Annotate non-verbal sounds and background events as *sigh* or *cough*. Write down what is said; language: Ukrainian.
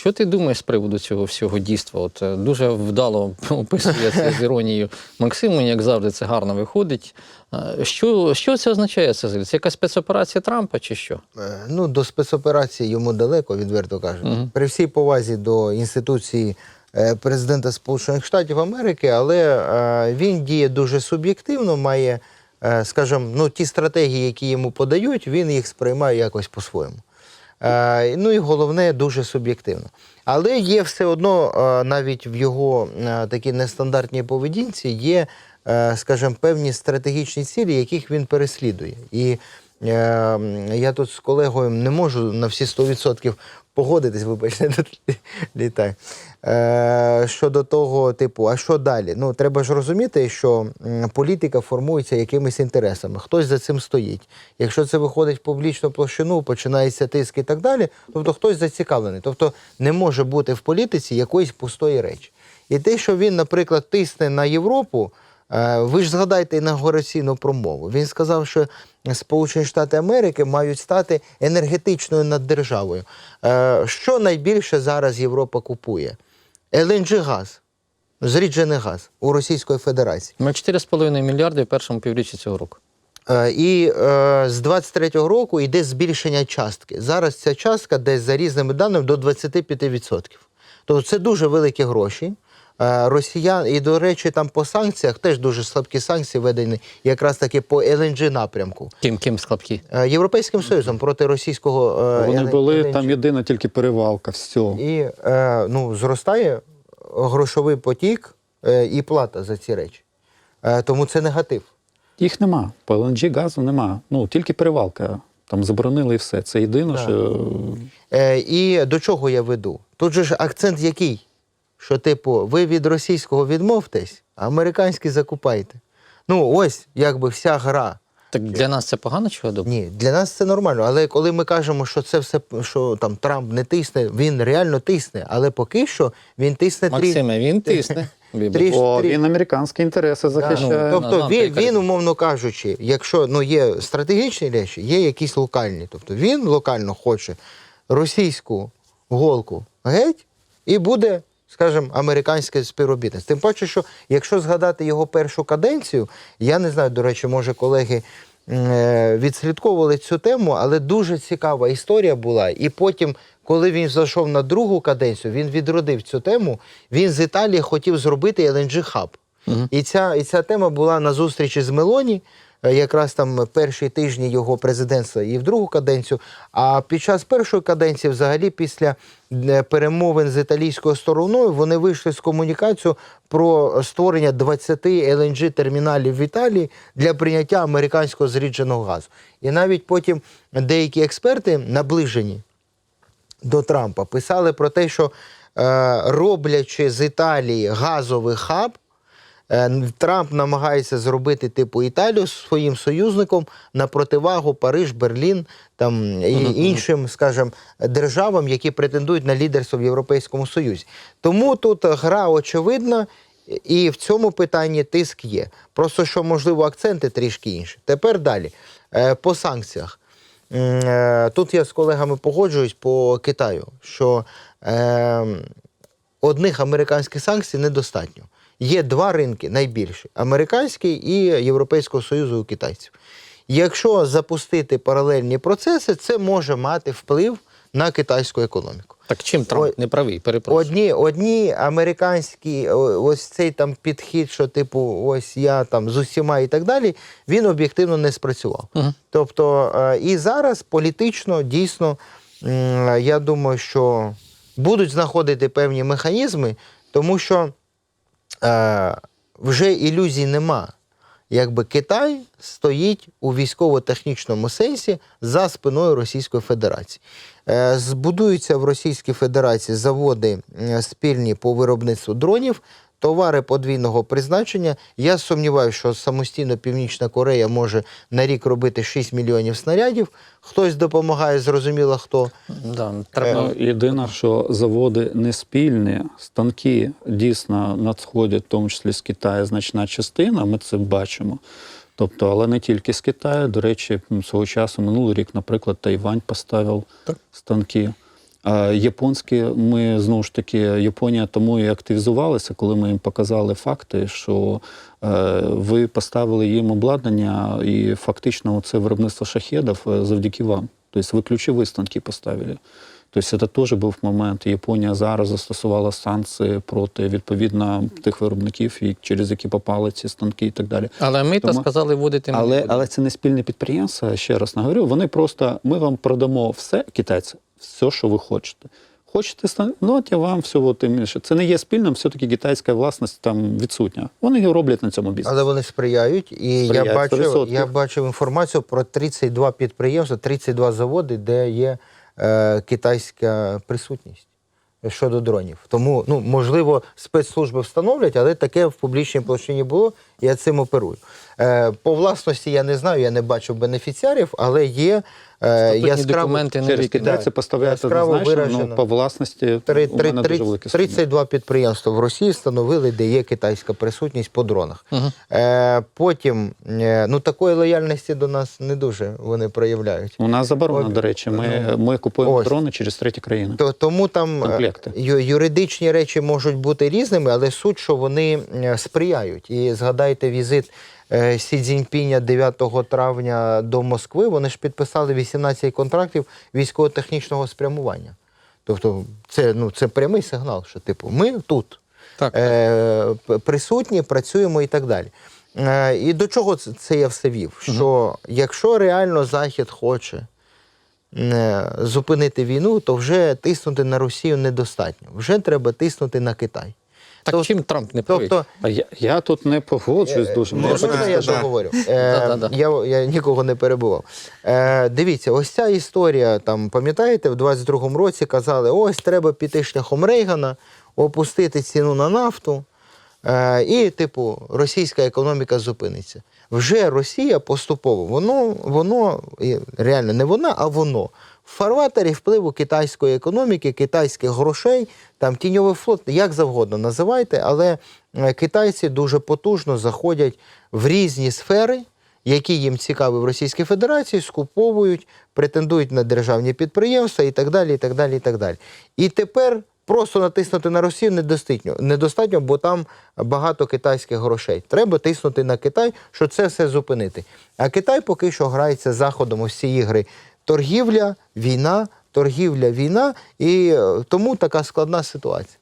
Що ти думаєш з приводу цього всього дійства? От е, дуже вдало описує це з іронією Максиму, як завжди, це гарно виходить. Е, Що, що це означає? Це, якась спецоперація Трампа чи що? Е, Ну, до спецоперації йому далеко, відверто кажучи. Мгм. При всій повазі до інституції президента Сполучених Штатів Америки, але він діє дуже суб'єктивно, має, скажімо, ну, ті стратегії, які йому подають, він їх сприймає якось по-своєму. Е, Ну і головне, дуже суб'єктивно. Але є все одно, е, навіть в його е, такій нестандартній поведінці, є, скажімо, певні стратегічні цілі, яких він переслідує. І я тут з колегою не можу на всі 100% погодитись, вибачте, *laughs* тут літаю. Е, щодо того, типу, а що далі? Ну, треба ж розуміти, що політика формується якимись інтересами. Хтось за цим стоїть. Якщо це виходить в публічну площину, починається тиск і так далі, тобто хтось зацікавлений. Тобто не може бути в політиці якоїсь пустої речі. І те, що він, наприклад, тисне на Європу, ви ж згадайте інаугураційну промову. Він сказав, що Сполучені Штати Америки мають стати енергетичною наддержавою. Е, Що найбільше зараз Європа купує? ЛНЖ газ, зріджений газ у Російської Федерації. Ми 4,5 мільярди в першому півріччі цього року. Е, І е, з 23-го року йде збільшення частки. Зараз ця частка десь за різними даними до 25%. Тобто це дуже великі гроші. Е, Росіян, і, до речі, там по санкціях теж дуже слабкі санкції введені якраз таки по ЛНЖ напрямку. Ким, ким слабкі? Е, Європейським Союзом проти російського е, Вони ЛНЖ. були там єдина тільки перевалка. Все. І ну, зростає грошовий потік і плата за ці речі. Тому це негатив. Їх нема. По ЛНГ газу нема. Ну тільки перевалка. Там заборонили і все. Це єдине, Так. що Е, і до чого я веду? Тут же ж акцент який? Що, типу, ви від російського відмовтесь, а американський закупайте. Ну, ось якби вся гра. Так для нас це погано чи добре? Ні, для нас це нормально. Але коли ми кажемо, що це все, що там Трамп не тисне, він реально тисне. Але поки що він тисне трі- Максиме, він тисне. *laughs* Вибач. О, він американські інтереси захищає. Ну, Тобто нам він, він, умовно кажучи, якщо ну, є стратегічні речі, є якісь локальні. Тобто він локально хоче російську голку геть і буде, скажімо, американське співробітництво. Тим паче, що якщо згадати його першу каденцію, я не знаю, до речі, може колеги е, відслідковували цю тему, але дуже цікава історія була. І потім, коли він зайшов на другу каденцію, він відродив цю тему. Він з Італії хотів зробити LNG хаб. І ця, і ця тема була на зустрічі з Мелоні, якраз там перші тижні його президентства і в другу каденцію. А під час першої каденції, взагалі, після е, перемовин з італійською стороною, вони вийшли з комунікацією про створення 20 LNG терміналів в Італії для прийняття американського зрідженого газу. І навіть потім деякі експерти наближені до Трампа писали про те, що е, роблячи з Італії газовий хаб, е, Трамп намагається зробити типу Італію своїм союзником на противагу Париж, Берлін там і іншим, скажімо, державам, які претендують на лідерство в Європейському Союзі. Тому тут гра очевидна. І в цьому питанні тиск є. Просто що, можливо, акценти трішки інші. Тепер далі. Е, По санкціях. Е, Тут я з колегами погоджуюсь по Китаю, що е, одних американських санкцій недостатньо. Є два ринки найбільші: американський і Європейського Союзу у китайців. Якщо запустити паралельні процеси, це може мати вплив на китайську економіку. Так чим Трамп не правий? Перепрошую. Одні, одні американські, ось цей там підхід, що типу, ось я там з усіма і так далі, він об'єктивно не спрацював. Мгм. Тобто, е, і зараз політично дійсно, я думаю, що будуть знаходити певні механізми, тому що вже ілюзій нема. Якби Китай стоїть у військово-технічному сенсі за спиною Російської Федерації. Е, Збудуються в Російській Федерації заводи е, спільні по виробництву дронів, товари подвійного призначення. Я сумніваюся, що самостійно Північна Корея може на рік робити 6 мільйонів снарядів. Хтось допомагає, зрозуміло хто. Да, треба... Ну, Єдине, що заводи не спільні, станки дійсно надходять, в тому числі з Китаю, значна частина, ми це бачимо. Тобто, але не тільки з Китаю. До речі, свого часу минулий рік, наприклад, Тайвань поставив Так. станки. Японські, ми знову ж таки, Японія тому і активізувалася, коли ми їм показали факти, що е, ви поставили їм обладнання, і фактично це виробництво шахедів е, завдяки вам. Тобто ви ключові станки поставили. Тобто це теж був момент. Японія зараз застосувала санкції проти відповідно тих виробників, і через які попали ці станки і так далі. Але ми Тому- то сказали, вводити Але, але це не спільне підприємство, ще раз наговорю. Вони просто ми вам продамо все, китайці, все, що ви хочете. Хочете стан- ну вам все от інше. Це не є спільним, все-таки китайська власність там відсутня. Вони роблять на цьому бізнесі. Але вони сприяють, і я Сприяють, бачив, 100%. я бачив інформацію про 32 підприємства, 32 заводи, де є е, китайська присутність щодо дронів. Тому, ну, можливо, спецслужби встановлять, але таке в публічній площині було, я цим оперую. Е, по власності я не знаю, я не бачив бенефіціарів, але є е, Статутні яскраво. документи не китайці поставляють виражено. ну, по власності Три- у три- мене три- дуже велике сумніви. 32 підприємства в Росії встановили, де є китайська присутність по дронах. Е, потім, е, ну такої лояльності до нас не дуже вони проявляють. У нас заборона, От, до речі. Ми, ну, ми купуємо ось. дрони через треті країни. То, тому там Комплекти. юридичні речі можуть бути різними, але суть, що вони сприяють. І згадайте візит е, Сі Цзіньпіня 9 травня до Москви. Вони ж підписали 18 контрактів військово-технічного спрямування. Тобто, це, ну, це прямий сигнал, що типу, ми тут Так. е, присутні, працюємо і так далі. Е, і до чого це, я все вів? Що якщо реально Захід хоче е, зупинити війну, то вже тиснути на Росію недостатньо. Вже треба тиснути на Китай. Так Тоб- чим Трамп не правий? Тобто, А я, я тут не погоджуюсь дуже. Можна Можна я договорю? Е, я, я нікого не перебував. Е, дивіться, ось ця історія, там, пам'ятаєте, в 22-му році казали, ось треба піти шляхом Рейгана, опустити ціну на нафту, е, і, типу, російська економіка зупиниться. Вже Росія поступово, воно, воно реально не вона, а воно. Фарватері впливу китайської економіки, китайських грошей, там тіньовий флот, як завгодно називайте, але е, китайці дуже потужно заходять в різні сфери, які їм цікаві в Російській Федерації, скуповують, претендують на державні підприємства і так далі. І так далі, і так далі. І тепер просто натиснути на Росію недостатньо, недостатньо, бо там багато китайських грошей. Треба тиснути на Китай, щоб це все зупинити. А Китай поки що грається заходом ці ігри. Торгівля, війна, торгівля, війна, і е, тому така складна ситуація.